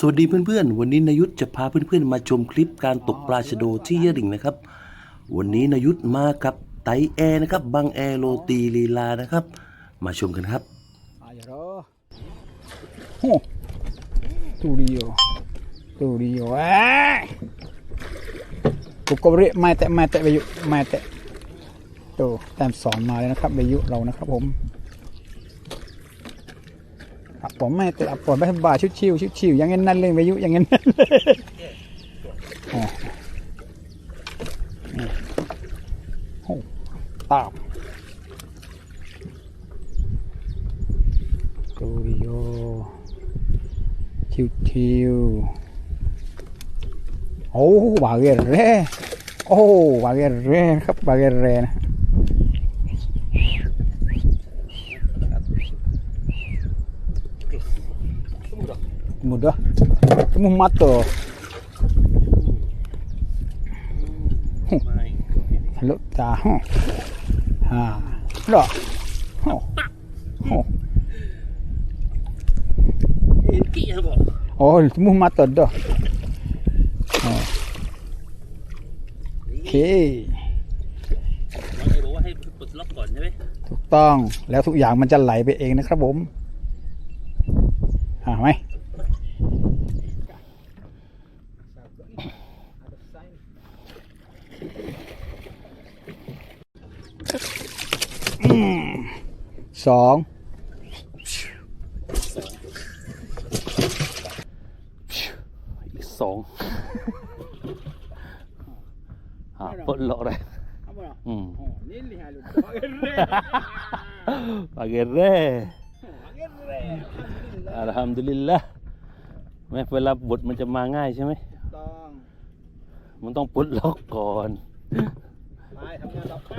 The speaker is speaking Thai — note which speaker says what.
Speaker 1: สวัสดีเพื่อนๆ วันนี้นายุทธจะพาเพื่อนๆ มาชมคลิปการตกปลาชะโดที่เยดิ่งนะครับ วันนี้นายุทธมากับไตแอร์นะครับบังแอร์โรตีลีลานะครับ มาชมกันครับ
Speaker 2: Ayo. Oh. Tu dia. Tu dia. Eh. Cukup rik ไม่แตะไม่แตะไปยุไม่แตะโตแต้มสอนมาเลยนะครับไปยุเรานะครับผม ครับผมไม่แตะปล่อยไปบ่าชุดชิวชุดชิวย่างงั้นนั่นเลยไปยุอย่างงั้นั่นเลยโอ้ตามสตูดิโอทิวทิวโอ้บาเกเร่โอ้บาเกเรนะครับบาเกเรนะ มุดอะมุมัดตัวฮัลโหลจ้าฮ่าฮัลโหลโอ้โอ้ Oh, semua mata dah. Oh. Okey.
Speaker 1: บอกว่าให้ปลดล็อกก่อนใช่ไหม
Speaker 2: ถูกต้องแล้วทุกอย่างมันจะไหลไปเองนะครับผม หาไหมอืมสอง
Speaker 1: อีกสองหาปลดล็อกเลยอืม
Speaker 2: นี่
Speaker 1: อัลฮัมดุลิลละแม่เวลาบทมันจะมาง่ายใช่ไหม
Speaker 2: ต้อง
Speaker 1: มันต้องปลดล็อกก่อน
Speaker 2: ไปทำงานต่อไป